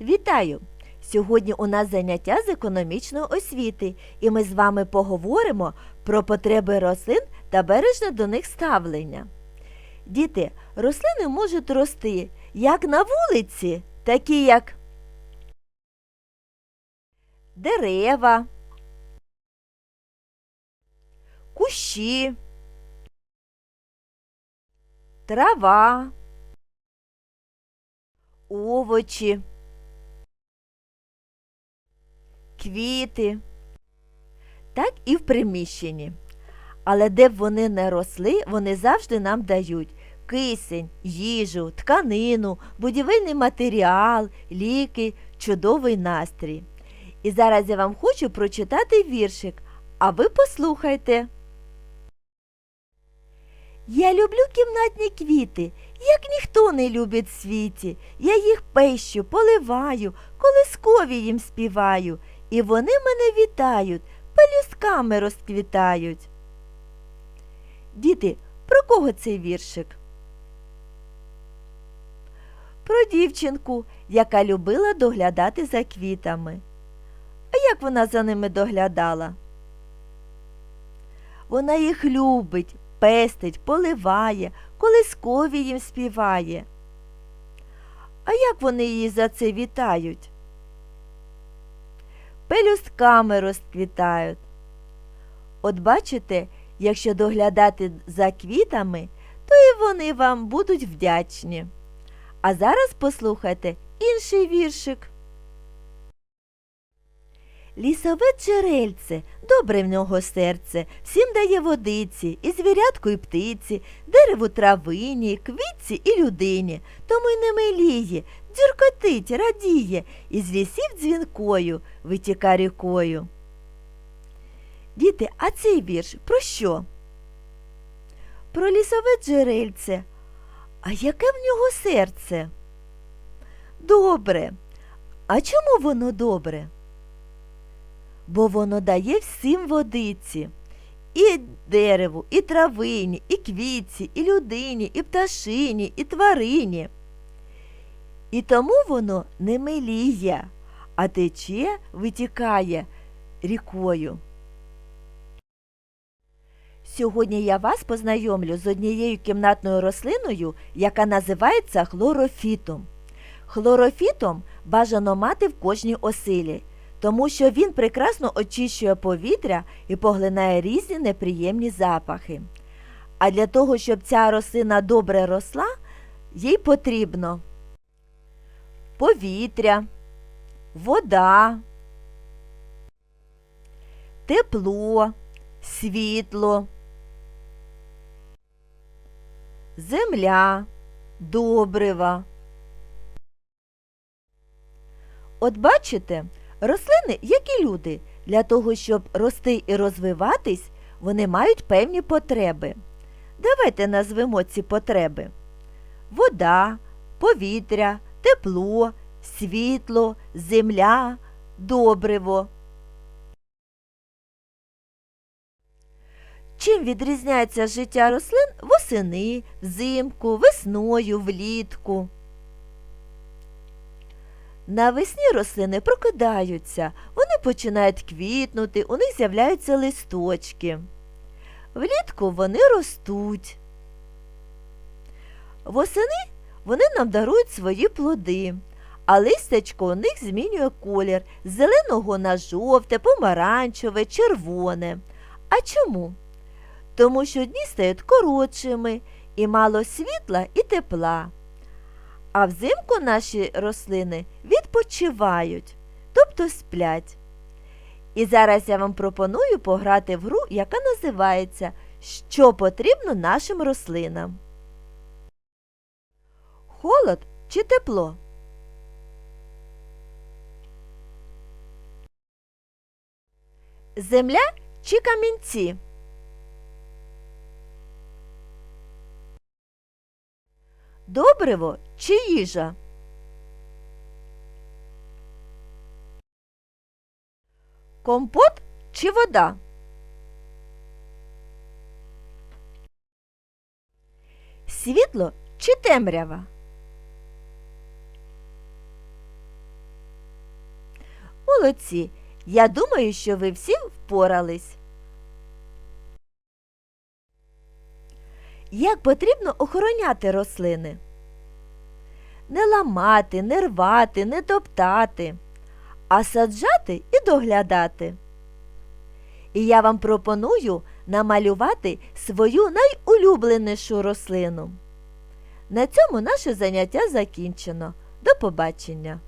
Вітаю! Сьогодні у нас заняття з економічної освіти, і ми з вами поговоримо про потреби рослин та бережне до них ставлення. Діти, рослини можуть рости як на вулиці, такі як дерева, кущі, трава, овочі. Квіти, так і в приміщенні. Але де б вони не росли, вони завжди нам дають кисень, їжу, тканину, будівельний матеріал, ліки, чудовий настрій. І зараз я вам хочу прочитати віршик, а ви послухайте. Я люблю кімнатні квіти, як ніхто не любить в світі. Я їх пещу, поливаю, колискові їм співаю, і вони мене вітають, пелюсками розквітають. Діти, про кого цей віршик? Про дівчинку, яка любила доглядати за квітами. А як вона за ними доглядала? Вона їх любить, пестить, поливає, колискові їм співає. А як вони її за це вітають? Пелюстками розквітають. От бачите, якщо доглядати за квітами, то і вони вам будуть вдячні. А зараз послухайте інший віршик. Лісове джерельце, добре в нього серце, всім дає водиці, і звірятку, і птиці, дереву травині, квітці і людині, тому й не миліє, дзюркотить, радіє, і з лісів дзвінкою витіка рікою. Діти, а цей вірш про що? Про лісове джерельце. А яке в нього серце? Добре. А чому воно добре? бо воно дає всім водиці. І дереву, і травині, і квітці, і людині, і пташині, і тварині. І тому воно не миліє, а тече, витікає рікою. Сьогодні я вас познайомлю з однією кімнатною рослиною, яка називається хлорофітом. Хлорофітом бажано мати в кожній оселі тому що він прекрасно очищує повітря і поглинає різні неприємні запахи. А для того, щоб ця рослина добре росла, їй потрібно повітря, вода, тепло, світло, земля, добрива. От бачите, Рослини, як і люди, для того, щоб рости і розвиватись, вони мають певні потреби. Давайте назвемо ці потреби: вода, повітря, тепло, світло, земля, добриво. Чим відрізняється життя рослин восени, взимку, весною, влітку? Навесні рослини прокидаються, вони починають квітнути, у них з'являються листочки. Влітку вони ростуть. Восени вони нам дарують свої плоди, а листячко у них змінює колір з зеленого на жовте, помаранчеве, червоне. А чому? Тому що дні стають коротшими і мало світла і тепла. А взимку наші рослини відпочивають, тобто сплять. І зараз я вам пропоную пограти в гру, яка називається Що потрібно нашим рослинам. Холод чи тепло? Земля чи камінці? Добриво чи їжа? Компот чи вода? Світло чи темрява? Молодці! Я думаю, що ви всі впорались. Як потрібно охороняти рослини? Не ламати, не рвати, не топтати, а саджати і доглядати. І я вам пропоную намалювати свою найулюбленішу рослину. На цьому наше заняття закінчено. До побачення!